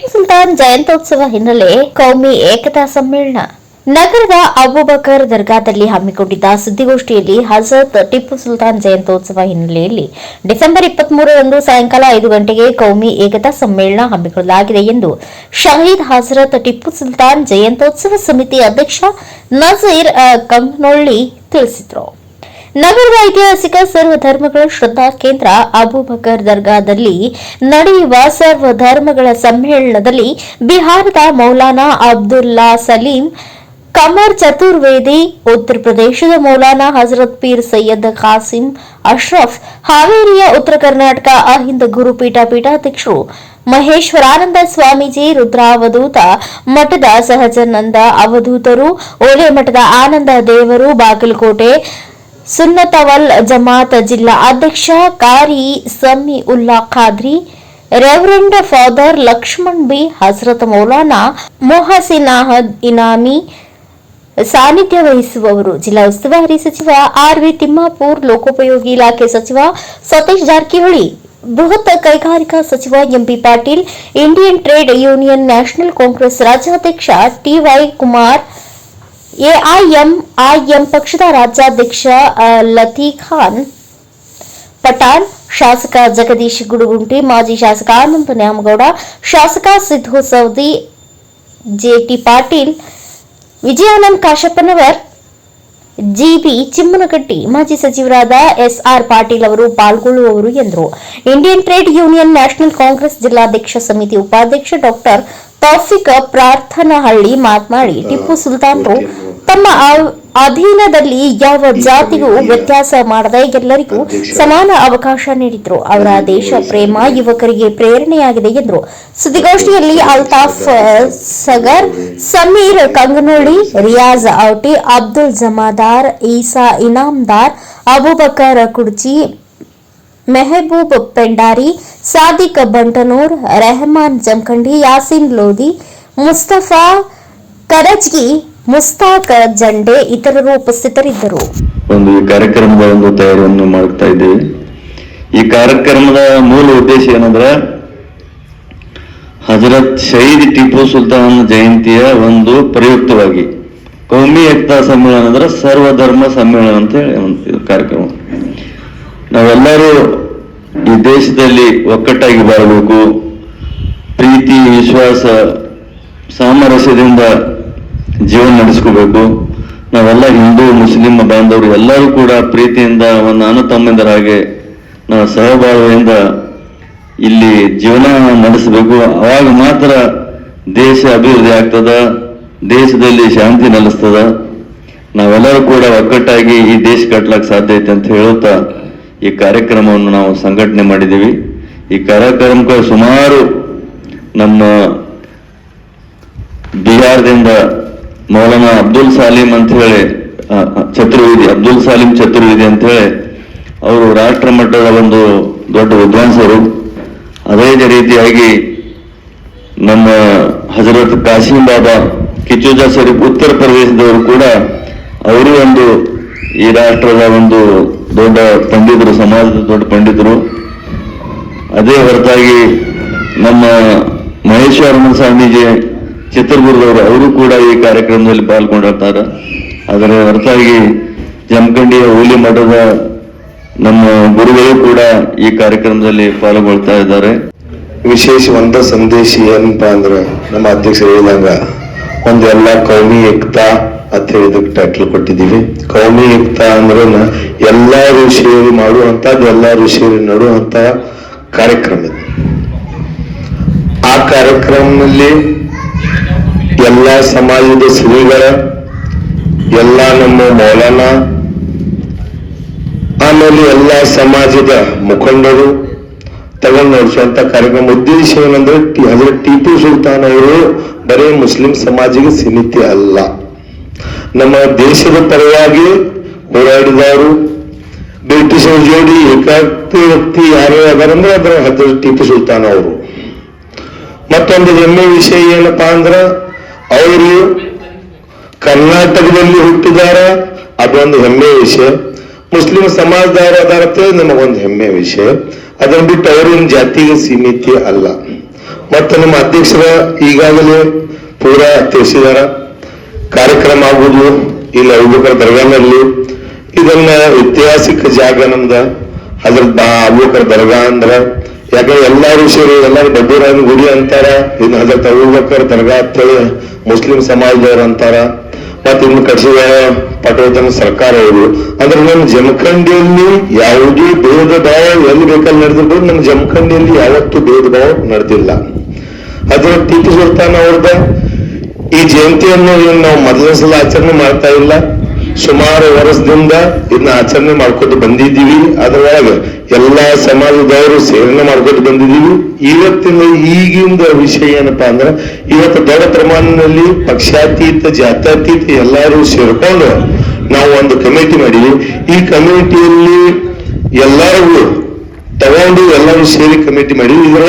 ಟಿಪ್ಪು ಸುಲ್ತಾನ್ ಜಯಂತ್ಯೋತ್ಸವ ಹಿನ್ನೆಲೆ ಕೌಮಿ ಏಕತಾ ಸಮ್ಮೇಳನ. ನಗರದ ಅಬುಬಕರ್ ದರ್ಗಾದಲ್ಲಿ ಹಮ್ಮಿಕೊಂಡಿದ್ದ ಸುದ್ದಿಗೋಷ್ಠಿಯಲ್ಲಿ ಹಜರತ್ ಟಿಪ್ಪು ಸುಲ್ತಾನ್ ಜಯಂತ್ಯೋತ್ಸವ ಹಿನ್ನೆಲೆಯಲ್ಲಿ ಡಿಸೆಂಬರ್ ಇಪ್ಪತ್ಮೂರರಂದು ಸಾಯಂಕಾಲ ಐದು ಗಂಟೆಗೆ ಕೌಮಿ ಏಕತಾ ಸಮ್ಮೇಳನ ಹಮ್ಮಿಕೊಳ್ಳಲಾಗಿದೆ ಎಂದು ಶಹೀದ್ ಹಜರತ್ ಟಿಪ್ಪು ಸುಲ್ತಾನ್ ಜಯಂತ್ಯೋತ್ಸವ ಸಮಿತಿ ಅಧ್ಯಕ್ಷ ನಜೀರ್ ಕಂಗ್ನೊಳ್ಳಿ ತಿಳಿಸಿದರು. ನಗರದ ಐತಿಹಾಸಿಕ ಸರ್ವಧರ್ಮಗಳ ಶ್ರದ್ಧಾ ಕೇಂದ್ರ ಅಬೂಬಕರ್ ದರ್ಗಾದಲ್ಲಿ ನಡೆಯುವ ಸರ್ವಧರ್ಮಗಳ ಸಮ್ಮೇಳನದಲ್ಲಿ ಬಿಹಾರದ ಮೌಲಾನಾ ಅಬ್ದುಲ್ಲಾ ಸಲೀಂ, ಕಮರ್ ಚತುರ್ವೇದಿ, ಉತ್ತರ ಪ್ರದೇಶದ ಮೌಲಾನಾ ಹಜರತ್ ಪೀರ್ ಸೈಯದ್ ಖಾಸಿಂ ಅಶ್ರಫ್, ಹಾವೇರಿಯ ಉತ್ತರ ಕರ್ನಾಟಕ ಅಹಿಂದ ಗುರುಪೀಠ ಪೀಠಾಧ್ಯಕ್ಷರು ಮಹೇಶ್ವರಾನಂದ ಸ್ವಾಮೀಜಿ, ರುದ್ರಾವಧೂತ ಮಠದ ಸಹಜಾನಂದ ಅವಧೂತರು ಓಲೆ ಮಠದ ಆನಂದ ದೇವರು, ಬಾಗಲಕೋಟೆ ಸುನ್ನತವಲ್ ಜಮಾತ್ ಜಿಲ್ಲಾ ಅಧ್ಯಕ್ಷ Qari Sami Ulla Khadri, reverend father Lakshman B Hazrat Maulana Mohsin Ahad Inami ಸಾನ್ನಿಧ್ಯ ವಹಿಸುವವರು. ಜಿಲ್ಲಾ ಉಸ್ತುವಾರಿ ಸಚಿವ ಆರ್ ವಿ ತಿಮ್ಮಾಪುರ್, ಲೋಕೋಪಯೋಗಿ ಇಲಾಖೆ ಸಚಿವ ಸತೀಶ್ ಜಾರಕಿಹೊಳಿ, ಬೃಹತ್ ಕೈಗಾರಿಕಾ ಸಚಿವ MP Patil, Indian trade union national congress ರಾಜ್ಯಾಧ್ಯಕ್ಷ ಟಿವೈ ಕುಮಾರ್ ಎಐಎಂಐಎಂ ಪಕ್ಷದ ರಾಜ್ಯಾಧ್ಯಕ್ಷ ಅ, ಲತೀ ಖಾನ್ ಪಠಾಣ್ ಶಾಸಕ ಜಗದೀಶ್ ಗುಡುಗುಂಟಿ ಮಾಜಿ ಶಾಸಕ ಆನಂದ ನ್ಯಾಮಗೌಡ ಶಾಸಕ Siddu Savadi J T Patil Vijayanand Kashappanavar G B Chimmanakatti ಮಾಜಿ ಸಚಿವರಾದ ಎಸ್ಆರ್ ಪಾಟೀಲ್ ಅವರು ಪಾಲ್ಗೊಳ್ಳುವವರು ಎಂದರು. Indian trade union national congress ಜಿಲ್ಲಾಧ್ಯಕ್ಷ ಸಮಿತಿ ಉಪಾಧ್ಯಕ್ಷ ಡಾಕ್ಟರ್ ತೌಫಿಕ್ ಪ್ರಾರ್ಥನಹಳ್ಳಿ ಮಾತನಾಡಿ ಟಿಪ್ಪು ಸುಲ್ತಾನ್ರು ತಮ್ಮ ಅಧೀನದಲ್ಲಿ ಯಾವ ಜಾತಿಗೂ ವ್ಯತ್ಯಾಸ ಮಾಡದೆ ಎಲ್ಲರಿಗೂ ಸಮಾನ ಅವಕಾಶ ನೀಡಿದ್ರು. ಅವರ ದೇಶ ಪ್ರೇಮ ಯುವಕರಿಗೆ ಪ್ರೇರಣೆಯಾಗಿದೆ ಎಂದರು. ಸುದ್ದಿಗೋಷ್ಠಿಯಲ್ಲಿ ಅಲ್ತಾಫ್ ಸಗರ್ ಸಮೀರ್ ಕಂಗನೋಳಿ ರಿಯಾಜ್ ಔಟಿ ಅಬ್ದುಲ್ ಜಮಾದಾರ್ ಈಸಾ ಇನಾಮ್ದಾರ್ ಅಬೂಬಕರ್ ಕುಡ್ಚಿ ಮೆಹಬೂಬ್ ಪೆಂಡಾರಿ, ಸಾದಿಕ್ ಬಂಟನೂರ್, ರೆಹಮಾನ್ ಜಮಖಂಡಿ, ಯಾಸಿನ್ ಲೋಧಿ, ಮುಸ್ತಫಾ ಕರಜ್ಗಿ, ಮುಸ್ತಾಕ್ ಜಂಡೆ ಇತರರು ಉಪಸ್ಥಿತರಿದ್ದರು. ಒಂದು ಈ ಕಾರ್ಯಕ್ರಮದ ಒಂದು ತಯಾರಿಯನ್ನು ಮಾಡ್ತಾ ಇದ್ದೇವೆ. ಈ ಕಾರ್ಯಕ್ರಮದ ಮೂಲ ಉದ್ದೇಶ ಏನಂದ್ರೆ ಹಜರತ್ ಶಹೀದ್ ಟಿಪ್ಪು ಸುಲ್ತಾನ್ ಜಯಂತಿಯ ಒಂದು ಪ್ರಯುಕ್ತವಾಗಿ ಕೌಮಿ ಏಕತಾ ಸಮ್ಮೇಳನ ಅಂದ್ರೆ ಸರ್ವಧರ್ಮ ಸಮ್ಮೇಳನ ಅಂತ ಹೇಳಿ ಒಂದು ಕಾರ್ಯಕ್ರಮ. ನಾವೆಲ್ಲರೂ ಈ ದೇಶದಲ್ಲಿ ಒಕ್ಕಟ್ಟಾಗಿ ಬಾಳಬೇಕು. ಪ್ರೀತಿ, ವಿಶ್ವಾಸ, ಸಾಮರಸ್ಯದಿಂದ ಜೀವನ ನಡೆಸ್ಕೋಬೇಕು. ನಾವೆಲ್ಲ ಹಿಂದೂ, ಮುಸ್ಲಿಂ ಬಾಂಧವರು ಎಲ್ಲರೂ ಕೂಡ ಪ್ರೀತಿಯಿಂದ ಒಂದು ಅಣ್ಣ ತಮ್ಮಂದರಾಗೆ ನಾವು ಸಹಬಾಳ್ವೆಯಿಂದ ಇಲ್ಲಿ ಜೀವನ ನಡೆಸಬೇಕು. ಅವಾಗ ಮಾತ್ರ ದೇಶ ಅಭಿವೃದ್ಧಿ ಆಗ್ತದ, ದೇಶದಲ್ಲಿ ಶಾಂತಿ ನೆಲೆಸ್ತದ. ನಾವೆಲ್ಲರೂ ಕೂಡ ಒಕ್ಕಟ್ಟಾಗಿ ಈ ದೇಶ ಕಟ್ಲಕ್ ಸಾಧ್ಯ ಐತೆ ಅಂತ ಹೇಳುತ್ತಾ ಈ ಕಾರ್ಯಕ್ರಮವನ್ನು ನಾವು ಸಂಘಟನೆ ಮಾಡಿದ್ದೀವಿ. ಈ ಕಾರ್ಯಕ್ರಮಕ್ಕೆ ಸುಮಾರು ನಮ್ಮ ಬಿಹಾರದಿಂದ ಮೌಲಾನಾ ಅಬ್ದುಲ್ ಸಾಲಿಂ ಅಂತ ಹೇಳಿ ಚತುರ್ವೇದಿ ಅಬ್ದುಲ್ ಸಾಲಿಂ ಚತುರ್ವೇದಿ ಅಂತ ಹೇಳಿ ಅವರು ರಾಷ್ಟ್ರ ಮಟ್ಟದ ಒಂದು ದೊಡ್ಡ ವಿದ್ವಾಂಸರು ಅದೇ ರೀತಿಯಾಗಿ ನಮ್ಮ ಹಜರತ್ ಕಾಸಿಂ ಬಾಬಾ ಕಿಚುಜಾ ಶರೀಫ್ ಉತ್ತರ ಪ್ರದೇಶದವರು ಕೂಡ ಅವರು ಒಂದು ಈ ರಾಷ್ಟ್ರದ ಒಂದು ದೊಡ್ಡ ಪಂಡಿತರು, ಸಮಾಜದ ದೊಡ್ಡ ಪಂಡಿತರು, ಅದೇ ಹೊರತಾಗಿ ನಮ್ಮ ಮಹೇಶ್ವರನ ಸ್ವಾಮೀಜಿ ಚಿತ್ರದುರ್ಗದವರು, ಅವರು ಕೂಡ ಈ ಕಾರ್ಯಕ್ರಮದಲ್ಲಿ ಪಾಲ್ಗೊಂಡಿರ್ತಾರೆ ಅದರ ಹೊರತಾಗಿ ಜಮಖಂಡಿಯ ಹೋಲಿ ಮಠದ ನಮ್ಮ ಗುರುಗಳು ಕೂಡ ಈ ಕಾರ್ಯಕ್ರಮದಲ್ಲಿ ಪಾಲ್ಗೊಳ್ತಾ ಇದ್ದಾರೆ. ವಿಶೇಷ ಒಂದ ಸಂದೇಶ ಏನಪ್ಪಾ ಅಂದ್ರೆ ನಮ್ಮ ಅಧ್ಯಕ್ಷರು ಹೇಳಿದಂಗ, ಒಂದೆಲ್ಲ ಕೌಮಿ ಏಕತಾ ಅಂತ ಹೇಳಿದಕ್ಕೆ ಟೈಟ್ಲ್ ಕೊಟ್ಟಿದ್ದೀವಿ. ಕೌಮಿ ಯುಕ್ತ ಅಂದ್ರೆ ಎಲ್ಲ ಋಷಿಯರು ಮಾಡುವಂತದ್ದು ಎಲ್ಲಾ ಋಷಿಯರು ನಡುವಂತ ಕಾರ್ಯಕ್ರಮ ಇದು. ಆ ಕಾರ್ಯಕ್ರಮದಲ್ಲಿ ಎಲ್ಲಾ ಸಮಾಜದ ಶ್ರೀಗಳ ಎಲ್ಲಾ ನಮ್ಮ ಮೌಲಾನಾ, ಆಮೇಲೆ ಎಲ್ಲಾ ಸಮಾಜದ ಮುಖಂಡರು ತಗೊಂಡು ನಡೆಸುವಂತ ಕಾರ್ಯಕ್ರಮ. ಉದ್ದೇಶ ಏನಂದ್ರೆ ಟಿ- ಟಿಪು ಸುಲ್ತಾನ್ ಅವರು ಬರೀ ಮುಸ್ಲಿಂ ಸಮಾಜಿಗೆ ಸೀಮಿತ ಅಲ್ಲ. ನಮ್ಮ ದೇಶದ ಪರವಾಗಿ ಹೋರಾಡಿದವರು ಬ್ರಿಟಿಷರ ಜೋಡಿ ಏಕಾಕ್ತಿ ವ್ಯಕ್ತಿ ಯಾರು ಅದಾರಂದ್ರೆ ಅದರ ಹತ್ತಿರ ಟಿಪ್ಪು ಸುಲ್ತಾನ್ ಅವರು. ಮತ್ತೊಂದು ಹೆಮ್ಮೆ ವಿಷಯ ಏನಪ್ಪಾ ಅಂದ್ರ ಅವರು ಕರ್ನಾಟಕದಲ್ಲಿ ಹುಟ್ಟಿದಾರ, ಅದೊಂದು ಹೆಮ್ಮೆ ವಿಷಯ. ಮುಸ್ಲಿಂ ಸಮಾಜದವರು ಅದಾರತ್ತೆ ನಮಗೊಂದು ಹೆಮ್ಮೆ ವಿಷಯ. ಅದನ್ನು ಬಿಟ್ಟು ಅವರಿನ ಜಾತಿಗೆ ಸೀಮಿತ ಅಲ್ಲ. ಮತ್ತು ನಮ್ಮ ಅಧ್ಯಕ್ಷರ ಈಗಾಗಲೇ ಪೂರಾ ತಿಳಿಸಿದಾರ. ಕಾರ್ಯಕ್ರಮ ಆಗುವುದು, ಇಲ್ಲಿ ಅಬೂಬಕರ್ ದರ್ಗಾನಲ್ಲಿ, ಇದನ್ನ ಐತಿಹಾಸಿಕ ಜಾಗ ನಮ್ದ ಅದ್ರ ಅಬೂಬಕರ್ ದರ್ಗಾ ಅಂದ್ರ. ಯಾಕಂದ್ರೆ ಎಲ್ಲಾ ಸೇರಿ ಎಲ್ಲಾರು ಬಡ್ಡೂರಾಯನ ಗುಡಿ ಅಂತಾರ, ಇನ್ನು ಹಜರತ್ ಅಬೂಬಕರ್ ದರ್ಗಾ ಅಂತೇಳಿ ಮುಸ್ಲಿಂ ಸಮಾಜದವ್ರು ಅಂತಾರ. ಮತ್ತೆ ಇನ್ನು ಕಡಿಸಿದ ಪಟೋತನ ಸರ್ಕಾರ ಅವರು ಅಂದ್ರೆ ನಮ್ಮ ಜಮಖಂಡಿಯಲ್ಲಿ ಯಾವುದೇ ಭೇದ ಭಾವ ಎಲ್ಲಿ ಬೇಕಲ್ಲಿ ನಡೆದಿರ್ಬೋದು, ನಮ್ಮ ಜಮಖಂಡಿಯಲ್ಲಿ ಯಾವತ್ತೂ ಭೇದ ಭಾವ ನಡೆದಿಲ್ಲ. ಅದರ ಟಿಪ್ಪು ಸುಲ್ತಾನ್ ಅವ್ರದ ಈ ಜಯಂತಿಯನ್ನು ಏನು ನಾವು ಮೊದಲನೇ ಸಲ ಆಚರಣೆ ಮಾಡ್ತಾ ಇಲ್ಲ. ಸುಮಾರು ವರ್ಷದಿಂದ ಇದನ್ನ ಆಚರಣೆ ಮಾಡ್ಕೊಂಡು ಬಂದಿದ್ದೀವಿ. ಅದ್ರೊಳಗೆ ಎಲ್ಲಾ ಸಮಾಜದವರು ಸೇವನೆ ಮಾಡ್ಕೊಂಡು ಬಂದಿದ್ದೀವಿ. ಇವತ್ತಿನ ಈಗಿಂದ ವಿಷಯ ಏನಪ್ಪಾ ಅಂದ್ರೆ, ಇವತ್ತು ದೊಡ್ಡ ಪ್ರಮಾಣದಲ್ಲಿ ಪಕ್ಷಾತೀತ, ಜಾತ್ಯಾತೀತ ಎಲ್ಲರೂ ಸೇರ್ಕೊಂಡು ನಾವು ಒಂದು ಕಮಿಟಿ ಮಾಡಿವಿ ಈ ಕಮಿಟಿಯಲ್ಲಿ ಎಲ್ಲರಿಗೂ ತಗೊಂಡು ಎಲ್ಲರೂ ಸೇರಿ ಕಮಿಟಿ ಮಾಡಿ ಇದರ